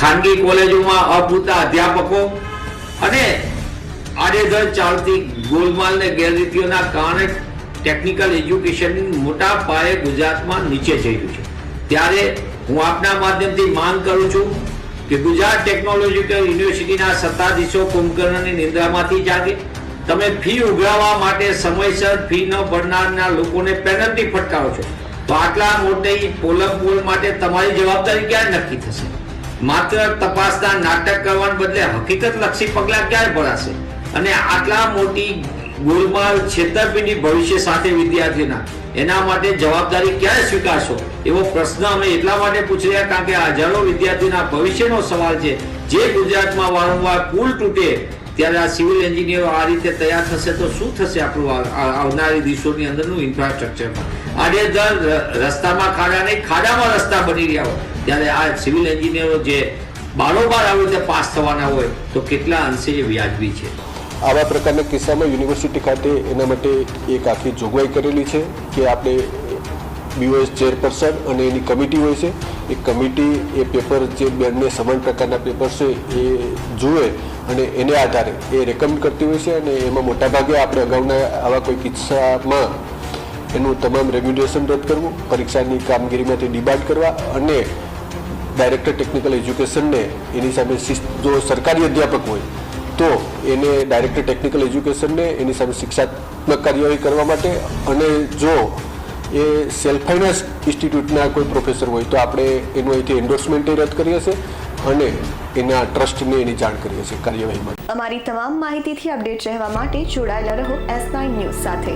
ખાનગી કોલેજોમાં અપૂરતા અધ્યાપકો અને આડેધડ ચાલતી ગોલમાલ ને ગેરરીતિઓના કારણે ટેકનિકલ એજ્યુકેશન મોટા પાયે ગુજરાતમાં નીચે જઈ છે. ત્યારે હું આપના માધ્યમથી માંગ કરું છું કે ગુજરાત ટેકનોલોજીકલ યુનિવર્સિટીના સત્તાધીશો કુંભકર્ણની નિંદ્રામાંથી જાગે. તમે ફી ઉઘરાવવા માટે સમયસર ફી ન ભરનારના લોકોને પેનલ્ટી ફટકારો છો. તો આટલા મોટી પોલક બોલ માટે તમારી જવાબદારી ક્યારે નક્કી થશે? માત્ર તપાસના નાટક કરવાને બદલે હકીકત લક્ષી પગલાં ક્યારે ભરાશે? અને આટલા મોટી ગોલમાલ છેતરપિંડી ભવિષ્ય સાથે વિદ્યાર્થીના, એના માટે જવાબદારી ક્યારે સ્વીકારશો? એવો પ્રશ્ન અમે એટલા માટે પૂછી રહ્યા કારણ કે આ હજારો વિદ્યાર્થીના ભવિષ્યનો સવાલ છે. જે ગુજરાતમાં વારંવાર પુલ તૂટે ત્યારે આ સિવિલ એન્જિનિયરો આ રીતે તૈયાર થશે તો શું થશે આપણું આવનારી દિવસોની અંદરનું ઇન્ફ્રાસ્ટ્રક્ચરમાં આડેધડ ર- રસ્તામાં ખાડા નહીં, ખાડામાં રસ્તા બની રહ્યા હોય. ત્યારે આ સિવિલ એન્જિનિયરો જે બારોબાર આવી રીતે પાસ થવાના હોય, તો કેટલા અંશે એ વ્યાજબી છે? આવા પ્રકારના કિસ્સામાં યુનિવર્સિટી ખાતે એના માટે એક આખી જોગવાઈ કરેલી છે કે આપણે બીઓએસ ચેરપર્સન અને એની કમિટી હોય છે. એ કમિટી એ પેપર જે બંને સમાન પ્રકારના પેપર છે એ જુએ અને એને આધારે એ રેકમેન્ડ કરતી હોય છે અને એમાં મોટાભાગે આપણે અગાઉના આવા કોઈ કિસ્સામાં એનું તમામ રેગ્યુલેશન રદ કરવું, પરીક્ષાની કામગીરીમાંથી ડિબાટ કરવા અને ડાયરેક્ટર ટેકનિકલ એજ્યુકેશનને એની સામે જો સરકારી અધ્યાપક હોય, તો એને ડાયરેક્ટર ટેકનિકલ એજ્યુકેશનને એની સામે શિક્ષાત્મક કાર્યવાહી કરવા માટે અને જો એ સેલ્ફ ફાઇનાન્સ ઇન્સ્ટિટ્યૂટના કોઈ પ્રોફેસર હોય, તો આપણે એનું અહીંથી એન્ડોર્સમેન્ટ રદ કરીએ છીએ. અને એના ટ્રસ્ટને એની જાણ કરીએ છીએ કાર્યવાહીમાં. અમારી તમામ માહિતીથી અપડેટ રહેવા માટે જોડાયેલા રહો એસ ન્યૂઝ સાથે.